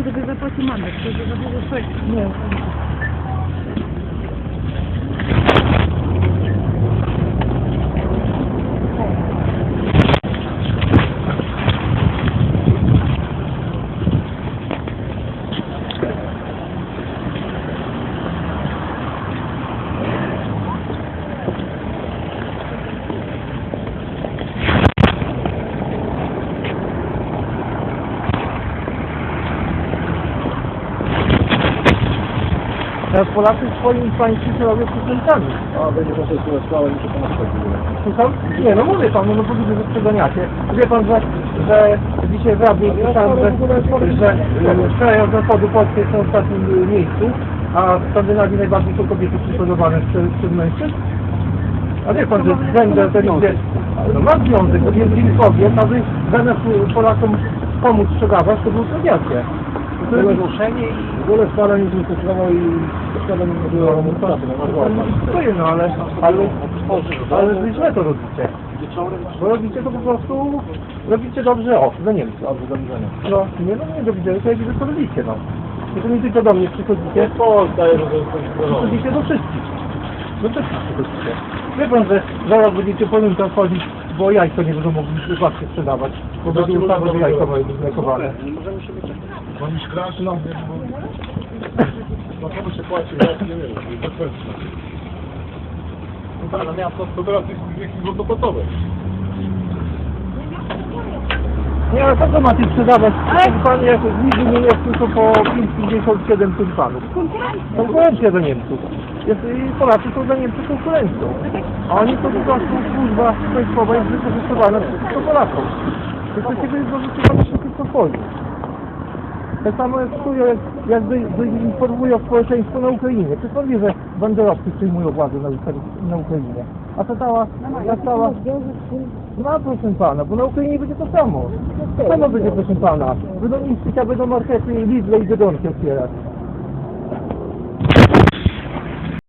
откуда газопас и манна, кто же забыл соль. Teraz Polacy w swoim państwie się robią przestępcami. A będzie to sobie sprawa i muszę pana. Słucham? Nie, no mówię pan, no, no powiedzmy, że przeganiacie. Wie pan, że, że dzisiaj w Radzie słyszałem, że, że e, kraje od zachodu Polski są w ostatnim e, miejscu, a w Skandynawii najbardziej są kobiety prześladowane przez, przez mężczyzn. A wie pan, że węgiel ten idzie, no ma związek, to jest dzień kobiet, a wy zamiast Polakom pomóc sprzedawać, to był tragiacja. To jest ruszenie i W ogóle sprawa nie zastosował i sprawa nie była pracy. Stoję, no ale, ale, ale wy źle to robicie. Bo robicie to po prostu, robicie dobrze, o, za Niemcy. Dobrze, do widzenia. No, nie, no nie do widzenia, to jak wy to robicie, no. I to nie tylko do mnie przychodzicie, Polska jest przychodzicie do wszystkich. Do wszystkich przychodzicie. Wie pan, że zaraz będziecie po nim tam chodzić, bo jajko nie będą mogli łatwiej sprzedawać, bo będzie ustawa, że jajko mają być mlekowane. Nie możemy się wyczekać. Mam iść krasz, no. No komu się płaci, ja nie wiem, to kwestia. No tak, no miasto to teraz jest jakieś wodopotowe. Nie, ale co ma ty sprzedawać? Pan jak nigdy nie jest tylko po 5,57 tulpanów. Konkurencja do Niemców. Jest, i Polacy są dla Niemców konkurencją. A oni to po prostu służba państwowa jest wykorzystywana przeciwko Polakom. To jest takiego jest wykorzystywane przeciwko Polsce. Tak samo jak czują, jak, jak informują społeczeństwo na Ukrainie. Czy pan wie, że banderowcy przyjmują władzę na, na Ukrainie? A ta cała, ta cała... No proszę pana, bo na Ukrainie będzie to samo. To samo będzie proszę pana. Będą niszczyć, a będą markety Lidle i Biedronki otwierać.